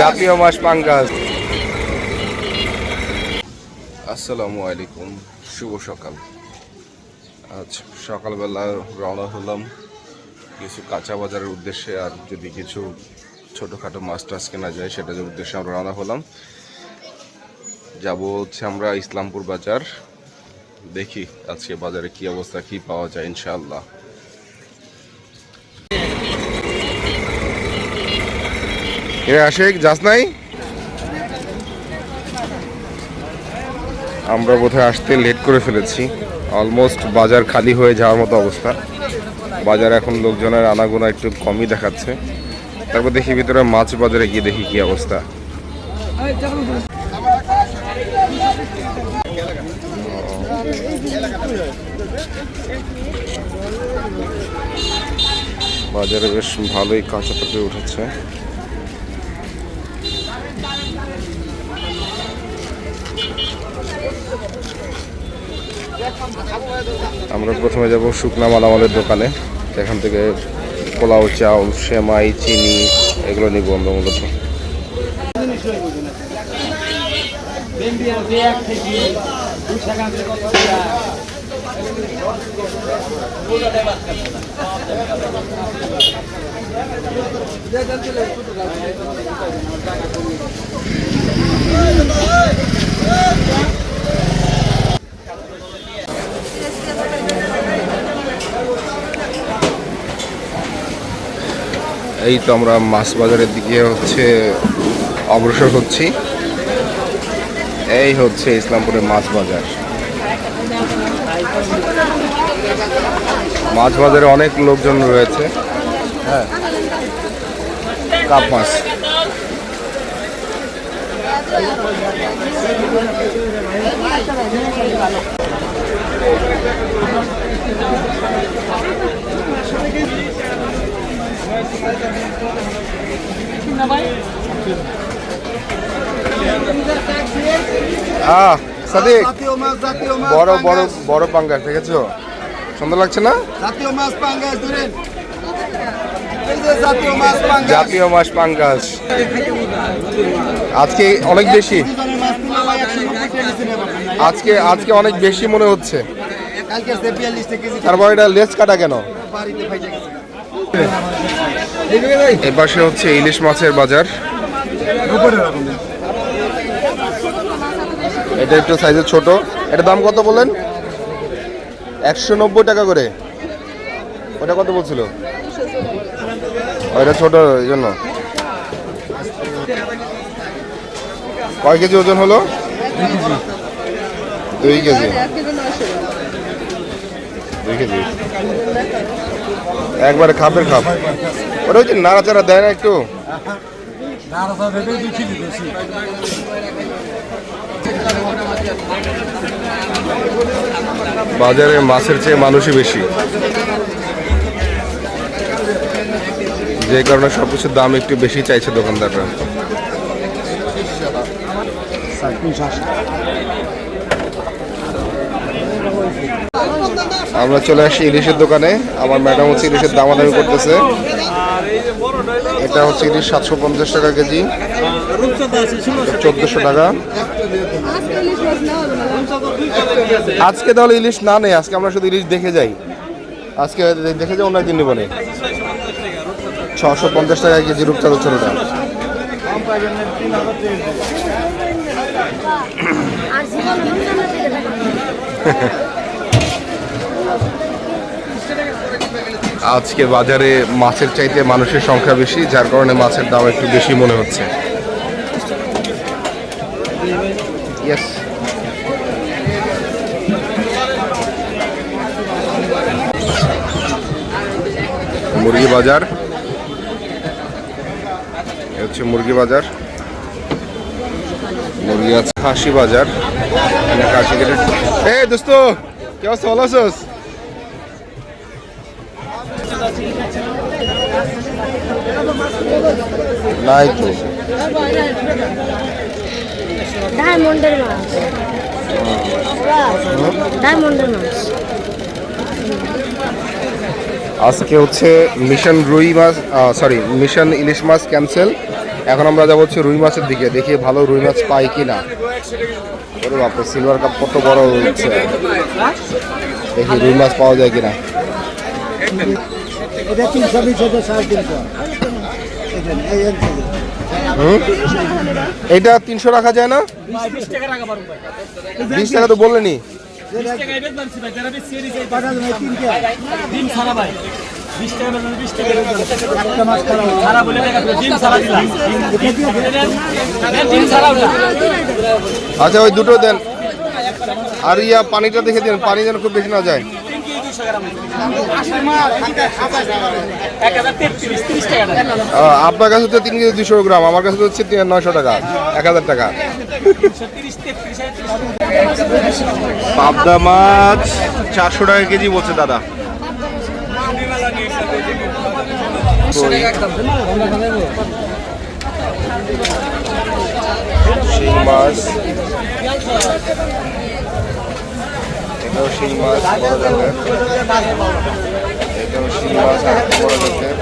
জাতীয় মাছ পাঙ্গাস। আসসালামু আলাইকুম, শুভ সকাল। আজ সকালবেলা রওনা হলাম কিছু কাঁচা বাজারের উদ্দেশ্যে, আর যদি কিছু ছোটোখাটো মাছ টাছ কেনা যায়, সেটার উদ্দেশ্যে আমরা রওনা হলাম। যাব হচ্ছে আমরা ইসলামপুর বাজার। দেখি আজকে বাজারে কি অবস্থা, কি পাওয়া যায়, ইনশাআল্লাহ। এ আশেক, যাস নাই? আমরা বোধহয় আসতে লেট করে ফেলেছি। অলমোস্ট বাজার খালি হয়ে যাওয়ার মতো অবস্থা। বাজার এখন লোকজনের আনাগোনা একটু কমই দেখাচ্ছে। তারপর দেখি ভিতরে মাছ বাজারে গিয়ে দেখি কি অবস্থা। বাজারে বেশ ভালোই কাঁচা পাখি উঠেছে। আমরা প্রথমে যাব শুকনা মালামালের দোকানে। এখান থেকে পোলাও, চাউল, সেমাই, চিনি, এগুলো নিব আমরা মূলত। এই তো আমরা মাছ বাজারের দিকে হচ্ছে অগ্রসর হচ্ছি। এই হচ্ছে ইসলামপুরের মাছ বাজার। মাছ বাজারে অনেক লোকজন রয়েছে। হ্যাঁ। কাপ মাছ। আহ সাদিক জাতীয় মাছ বড় বড়। বড় পাঙ্গাস দেখেছ? সুন্দর লাগছে না? জাতীয় মাছ পাঙ্গাস ধরেন। জাতীয় মাছ পাঙ্গাস। জাতীয় মাছ পাঙ্গাস। আজকে অনেক বেশি। দুজনের মাছ কিলো ভাই 190 টাকা কেজি নেব আজকে আজকে অনেক বেশি মনে হচ্ছে। কালকে সে 42 টাকা কেজি। তারপর এটা লেস কাটা কেন? এ পাশে হচ্ছে ইলিশ মাছের বাজার। এটা একটু সাইজে ছোট। এটা দাম কত বললেন? একশো নব্বই টাকা করে। ওটা কত বলছিল? ওইটা ছোট, এই জন্য। কয় কেজি ওজন হলো? দুই কেজি। একবারে খাপের খাপ। ওটা হচ্ছে নাড়াচাড়া দেয় না একটু? বাজারে মাছের চেয়ে মানুষই বেশি। যে কারণে সব সবকিছুর দাম একটু বেশি চাইছে দোকানদাররা। আমরা চলে আসি ইলিশের দোকানে। আমার ম্যাডাম হচ্ছে ইলিশের দামাদামি করতেছে। এটা হচ্ছে ইলিশ সাতশো পঞ্চাশ টাকা কেজি। চোদ্দশো টাকা। আজকে তাহলে ইলিশ না নেই আজকে আমরা শুধু ইলিশ দেখে যাই। আজকে দেখে যাই অন্য একদিন নেব নে। ছশো পঞ্চাশ টাকা কেজি রূপচাঁদা ছোটোটা আর জীবন রমজানের দিকে থাকে। আজকে বাজারে মাছের চাইতে মানুষের সংখ্যা বেশি, যার কারণে মাছের দাম একটু বেশি মনে হচ্ছে। মুরগি বাজার। হচ্ছে মুরগি বাজার। মুরগি আছে খাসি বাজার। কেটে এ দোস্ত, কি ভালো নাই তো ডায়মন্ডের মাছ। ডায়মন্ডের মাছ। আজকে হচ্ছে মিশন রুই মাছ সরি মিশন ইলিশ মাছ ক্যান্সেল এখন আমরা যাব হচ্ছে রুই মাছের দিকে দেখি ভালো রুই মাছ পাই কি না ওরে বাপরে সিলভার কাপ কত বড় হচ্ছে। দেখি রুই মাছ পাওয়া যায় কিনা। এটা তিনশো সাড়ে তিনশো এটা তিনশো রাখা যায় না? বিশ টাকা তো বললেনি। আচ্ছা ওই দুটো দেন। আর ইয়া পানিটা দেখে দিন, পানি যেন খুব বেশি না যায়। আপনার কাছে হচ্ছে তিন কেজি দুশো গ্রাম আমার কাছে হচ্ছে নয়শো টাকা এক হাজার টাকা। পাবদা মাছ চারশো টাকা কেজি বলছে দাদা। মাছ। এটাও শিং মাছ বড় জাতের এটাও শিং মাছ বড় জাতের